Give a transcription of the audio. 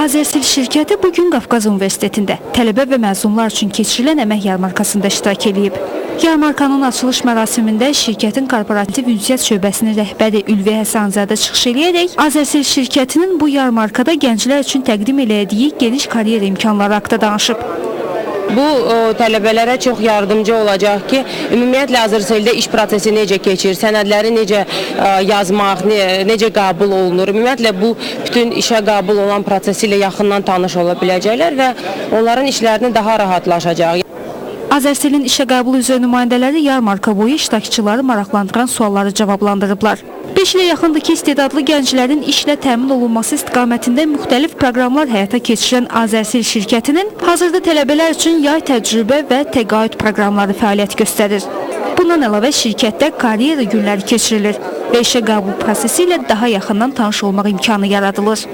Azersil şirkəti bu gün Qafqaz Universitetində tələbə və məzunlar üçün keçirilən əmək yarmarkasında iştirak edib. Yarmarkanın açılış mərasimində şirkətin korporativ ünsiyyət şöbəsinin rəhbəri Ülvi Həsənzadə çıxış edərək Azersil şirkətinin bu yarmarkada gənclər üçün təqdim elədiyi geniş karyera imkanları haqqında danışıb. Bu tələbələrə çox yardımcı olacaq ki, ümumiyyətlə Azərseldə iş prosesi necə keçir, sənədləri necə ə, yazmaq, ne, necə qəbul olunur. Ümumiyyətlə bu bütün işə qəbul olan prosesi ilə yaxından tanış ola biləcəklər və onların işlərini daha rahatlaşacaq. Azərselin işə qəbul üzrə nümayəndələri yarmarka boyu iştirakçıları maraqlandıran sualları cavablandırıblar. 5 ilə yaxındır ki, istedadlı gənclərin işlə təmin olunması istiqamətində müxtəlif proqramlar həyata keçirən Azərsil şirkətinin hazırda tələbələr üçün yay təcrübə və təqaüd proqramları fəaliyyət göstərir. Bundan əlavə şirkətdə karyera günləri keçirilir və işə qəbul prosesi ilə daha yaxından tanış olmaq imkanı yaradılır.